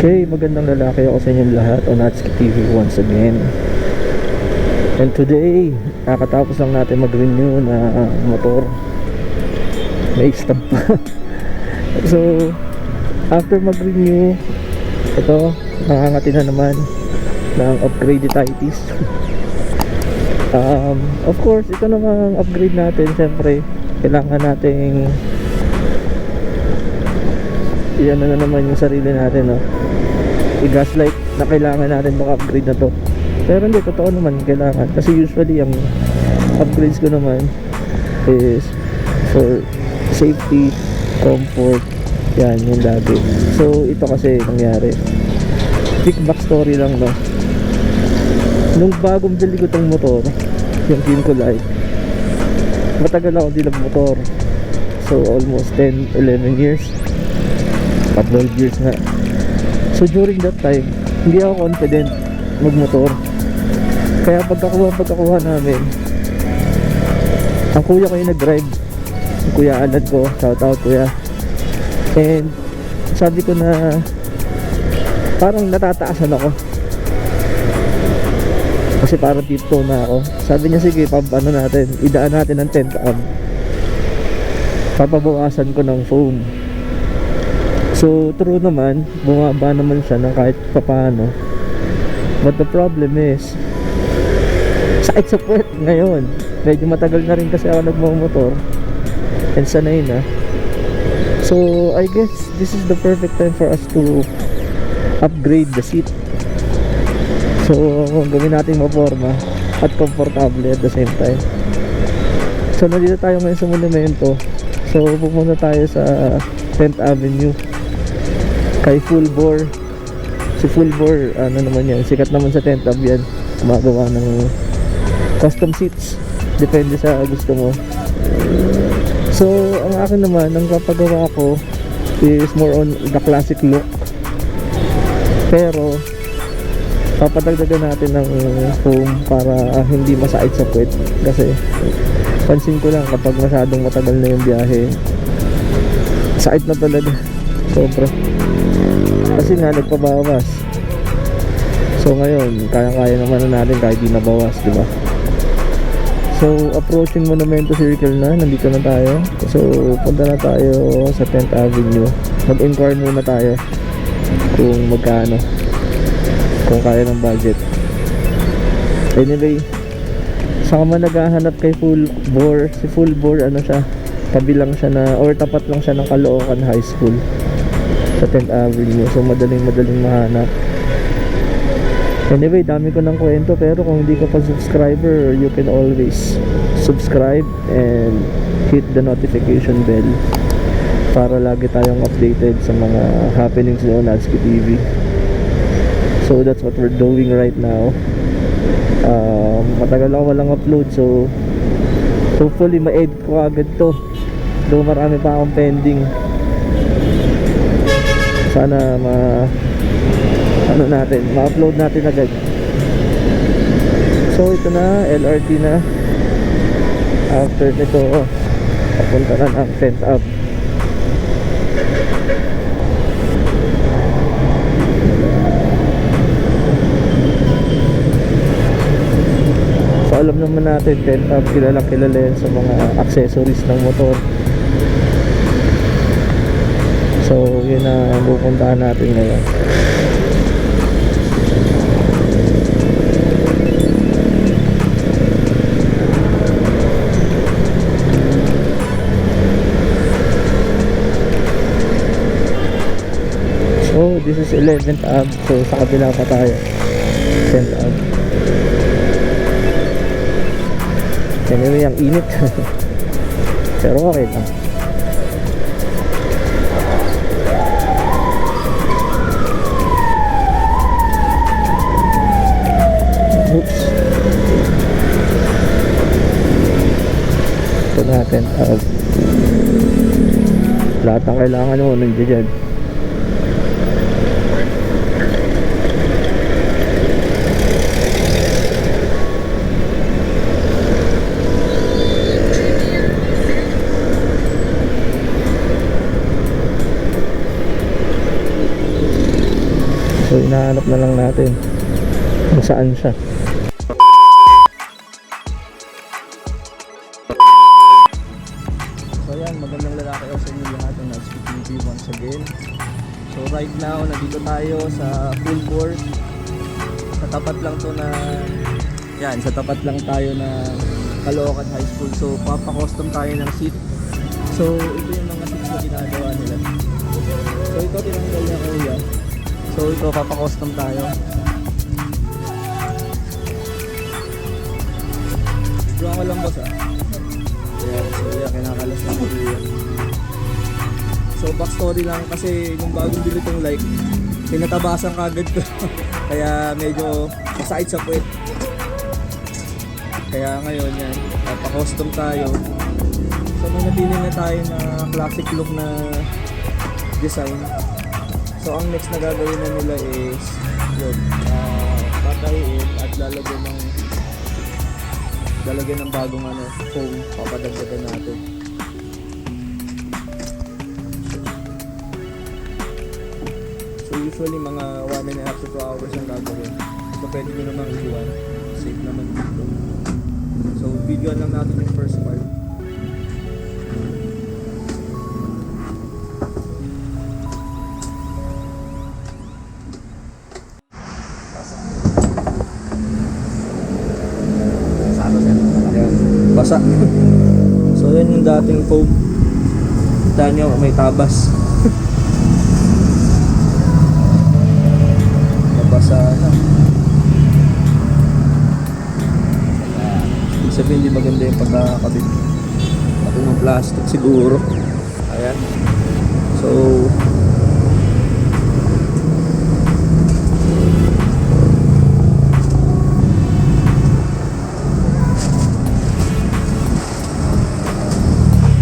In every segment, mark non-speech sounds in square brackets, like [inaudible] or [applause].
Okay, magandang lalaki ako sa inyong lahat on Natsuki TV once again. And today, kakatapos lang natin mag-renew na motor. May stop pa. [laughs] so, after mag-renew, ito, nakangati na naman ng upgraded itis. [laughs] um, of course, ito namang upgrade natin, syempre, kailangan nating iyan na naman yung sarili natin, no? I-gaslight na kailangan natin maka-upgrade na to. Pero hindi, totoo naman, kailangan. Kasi usually, ang upgrades ko naman is for safety, comfort, yan, yung lagi. So, ito kasi nangyari. Quick backstory lang, no? Nung bagong bili ko tong motor, yung Kinko Light, matagal ako di motor So, almost 10, 11 years. Pa 12 years na. So during that time, hindi ako confident magmotor. Kaya pagkakuha pagkakuha namin, ang kuya ko yung nag-drive. Yung kuya Alad ko, shout out kuya. And sabi ko na parang natataasan ako. Kasi parang tiptoe na ako. Sabi niya sige, pab ano natin, idaan natin ng 10th amp. Papabawasan ko ng foam. So, true naman, bumaba naman siya ng kahit papano. But the problem is, sa puwet ngayon. Medyo matagal na rin kasi ako nagmamotor. And sanay na. So, I guess this is the perfect time for us to upgrade the seat. So, gawin natin maporma at komportable at the same time. So, nandito tayo ngayon sa monumento. So, pupunta tayo sa 10th Avenue kay Full Bore. Si Full Bore ano naman yan sikat naman sa tent tab yan. Gumagawa ng custom seats. Depende sa gusto mo. So ang akin naman ang kapagawa ko is more on the classic look. Pero papatagdagan natin ng foam para hindi masait sa puwet. Kasi pansin ko lang kapag masyadong matagal na yung biyahe sakit na talaga sobra. Kasi nga nagpabawas. So ngayon kaya-kaya naman na natin kahit di nabawas di ba? So approaching Monumento Circle na nandito na tayo. So punta na tayo sa 10th Avenue. Mag-inquire muna tayo kung magkano kung kaya ng budget. Anyway saka man naghahanap kay full bore si full bore ano siya tabi lang siya na or tapat lang siya ng Caloocan High School sa 10th Avenue so madaling madaling mahanap. Anyway dami ko ng kwento pero kung hindi ka pa subscriber you can always subscribe and hit the notification bell para lagi tayong updated sa mga happenings doon Natsuki TV so that's what we're doing right now. Um, matagal ako walang upload so hopefully ma-edit ko agad to. Though marami pa akong pending sana ma ano natin, ma-upload natin agad. So ito na, LRT na. After nito papunta na ng 10th up so alam naman natin 10th up kilala kilala sa mga accessories ng motor So, yun ang pupuntahan natin ngayon. So, this is 11th Ave. So, sa kabila pa tayo. 10th Ave. Anyway, ang init. [laughs] Pero okay lang. Natin. Uh, lahat ng kailangan mo nandiyan dyan. hinahanap na lang natin kung saan siya. Sa inyo lahat ng Nagspeak TV once again. So right now, nandito tayo sa full bore. Sa tapat lang to na, yan, sa tapat lang tayo na Caloocan High School. So papakostom tayo ng seat. So ito yung mga seats na ginagawa nila. So ito tinanggal niya kuya. So ito papakostom tayo. Ito ko lang boss ah. Ayan, so yan, kinakalas na kuya. So backstory lang kasi nung bagong bili tong like, pinatabasan kagad ko. [laughs] Kaya medyo masakit sa puwet. Kaya ngayon yan, pa-custom tayo. So may napili na tayo na classic look na design. So ang next na gagawin na nila is yun, uh, at lalagyan ng lalagyan ng bagong ano, foam, papadagdagan natin. Usually mga 1 and a half to 2 hours ang gagawin. So pwede nyo namang iwan. Safe naman dito. So video lang natin yung first part. Basa. [laughs] so yan yung dating foam. Kita nyo, may tabas. Nabasa na. Ibig sabihin, hindi maganda yung pagkakabit. Pati ng plastic siguro. Ayan. So,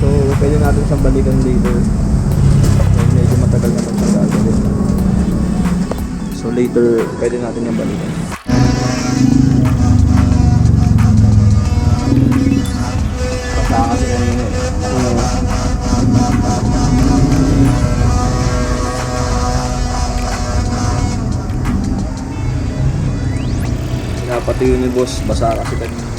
so pwede natin siyang balikan later. Dahil medyo matagal naman. So later, pwede natin yung balikan. Basta kasi eh. Yun ni boss, basa kasi kanina.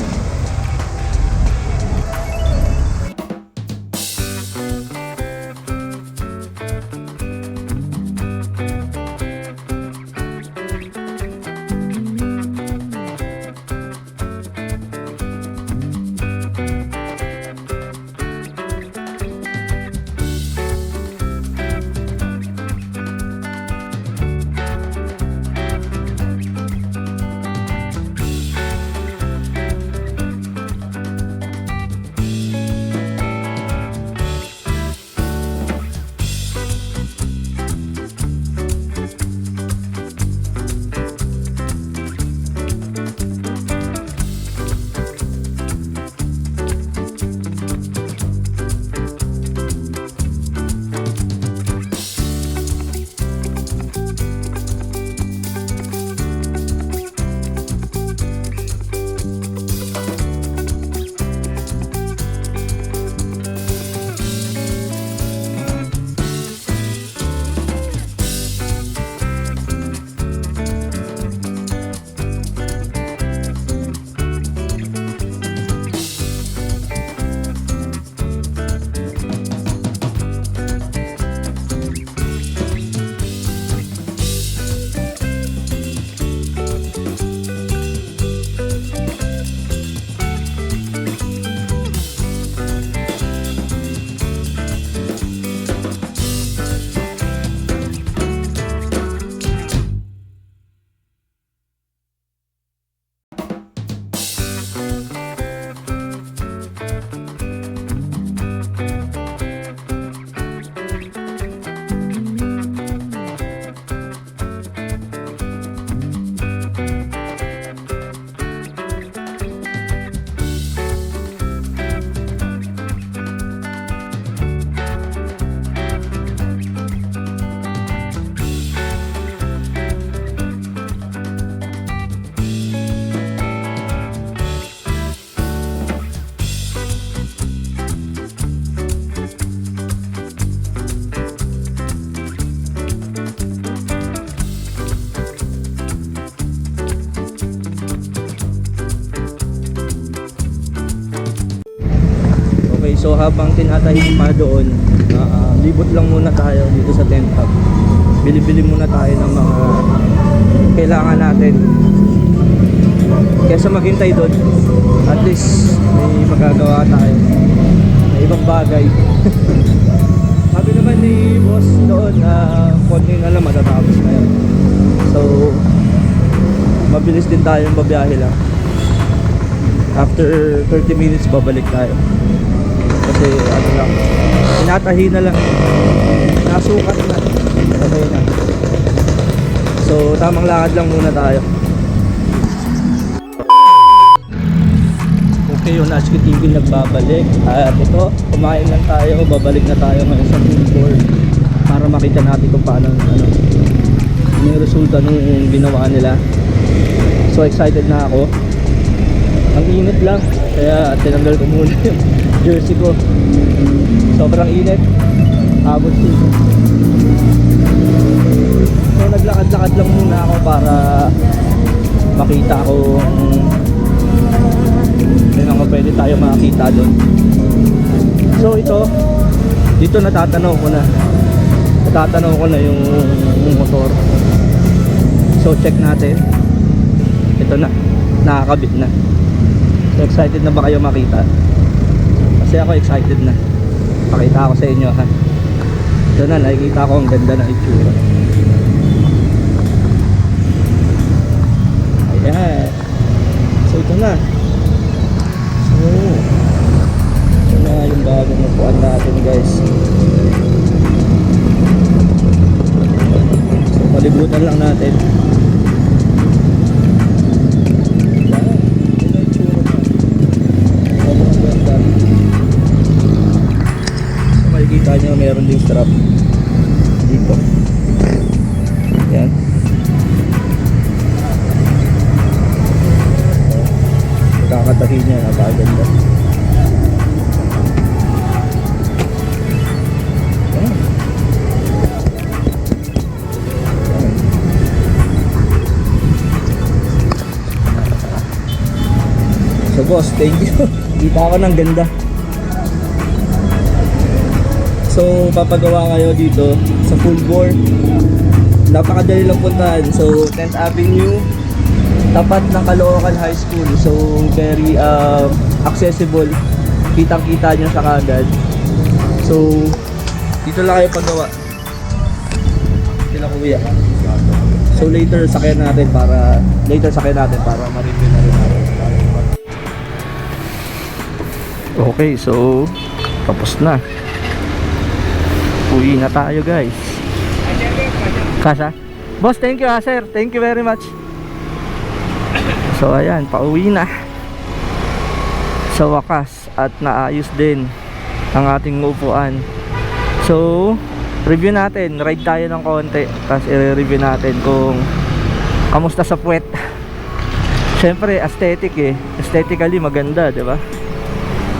So habang tinatahi pa doon, ah, ah, libot lang muna tayo dito sa tent hub. Bili-bili muna tayo ng mga kailangan natin. Kesa maghintay doon, at least may magagawa tayo. May ibang bagay. [laughs] Sabi naman ni boss doon na konti na lang matatapos na yun. So, mabilis din tayong babiyahe lang. After 30 minutes, babalik tayo. Kasi ano lang, tinatahi na lang. Nasukat na. Okay na. So, tamang lakad lang muna tayo. Okay, yung Natsuki TV nagbabalik. At ito, kumain lang tayo. Babalik na tayo ngayon sa food court para makita natin kung paano ano, ano yung resulta nung ginawa nila. So excited na ako. Ang init lang. Kaya tinanggal ko muna yung [laughs] jersey ko. Sobrang init. Abot dito. So naglakad-lakad lang muna ako para makita ko may mga pwede tayo makakita doon. So ito, dito natatanaw ko na. Natatanaw ko na yung, yung motor. So check natin. Ito na, nakakabit na. So excited na ba kayo makita? Kasi ako excited na. Pakita ko sa inyo ha. Ito na, nakikita ko ang ganda ng itsura. Ayan. So ito na. So, ito na yung bagong upuan natin guys. So, palibutan lang natin. Makikita nyo meron ding strap dito. Ayan. Kakatahi niya, napakaganda. Ayan. Ayan. So boss, thank you. [laughs] Kita ako ng ganda. So, papagawa kayo dito sa full bore. Napakadali lang puntahan. So, 10th Avenue, tapat ng Caloocan High School. So, very um, accessible. Kitang-kita nyo sa kagad. So, dito lang kayo paggawa. Sila kuya. So, later sakyan natin para later sakyan natin para ma-review Okay, so tapos na. Uwi na tayo, guys. Kasa? Boss, thank you ha, sir. Thank you very much. So ayan, pauwi na Sa wakas At naayos din Ang ating upuan So Review natin, ride tayo ng konti Tapos i-review natin kung Kamusta sa puwet Siyempre, aesthetic eh Aesthetically maganda, di ba?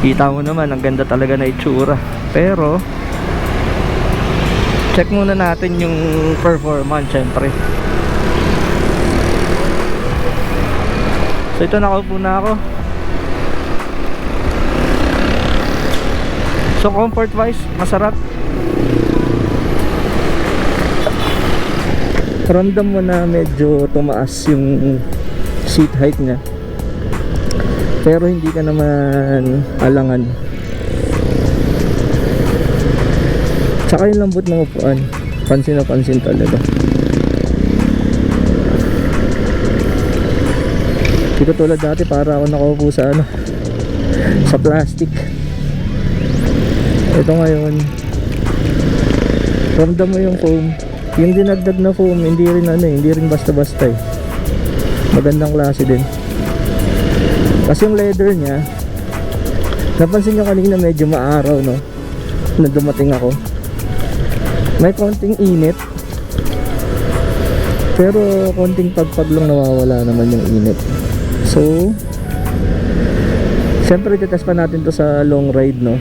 Kita mo naman, ang ganda talaga na itsura Pero Check muna natin yung performance syempre So ito nakaupo na ako. So comfort wise, masarap. Ramdam mo na medyo tumaas yung seat height niya. Pero hindi ka naman alangan. Tsaka yung lambot ng upuan. Pansin na pansin talaga. Hindi ko tulad dati para ako nakaupo sa ano sa plastic. Ito ngayon ramdam mo yung foam. Yung dinagdag na foam, hindi rin ano eh, hindi rin basta-basta eh. Magandang klase din. Kasi yung leather niya, napansin nyo kanina medyo maaraw no? Na dumating ako. May konting init. Pero konting pagpag lang nawawala naman yung init. So, Siyempre, titest pa natin to sa long ride, no?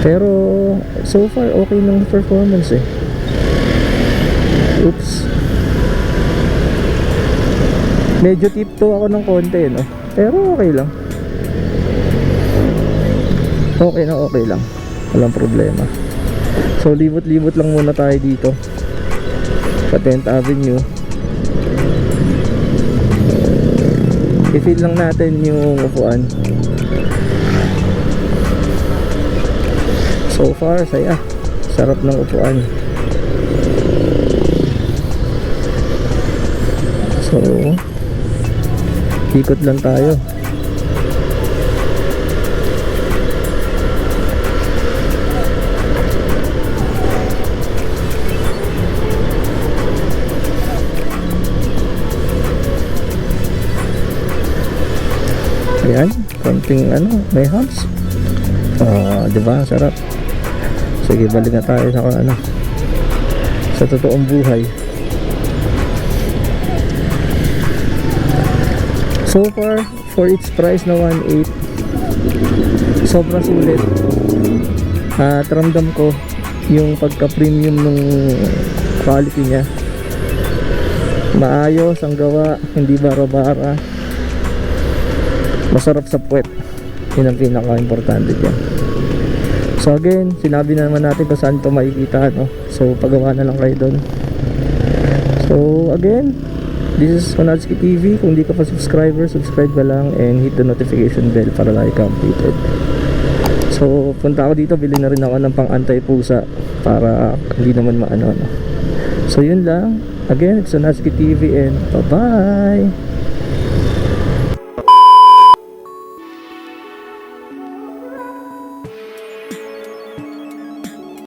Pero, so far, okay ng performance, eh. Oops. Medyo tiptoe ako ng konti, no? Pero okay lang. Okay na okay lang. Walang problema. So libot-libot lang muna tayo dito. Sa 10th Avenue. I-feel lang natin yung upuan. So far, saya. Sarap ng upuan. So, ikot lang tayo. Ayan, konting ano, may humps. Ah, di ba? Sarap. Sige, balik na tayo sa ano. Sa totoong buhay. So far, for its price na 1.8, sobrang sulit. At ramdam ko yung pagka-premium nung quality niya. Maayos ang gawa, hindi bara-bara. Masarap sa puwet. Yun ang pinaka-importante dyan. So again, sinabi na naman natin kung saan ito makikita. No? So pagawa na lang kayo doon. So again, this is Onatsuki TV. Kung di ka pa subscriber, subscribe ka lang and hit the notification bell para lagi ka updated. So punta ako dito, bili na rin ako ng pang anti-pusa para hindi naman maano. No? So yun lang. Again, it's Onatsuki TV and bye-bye!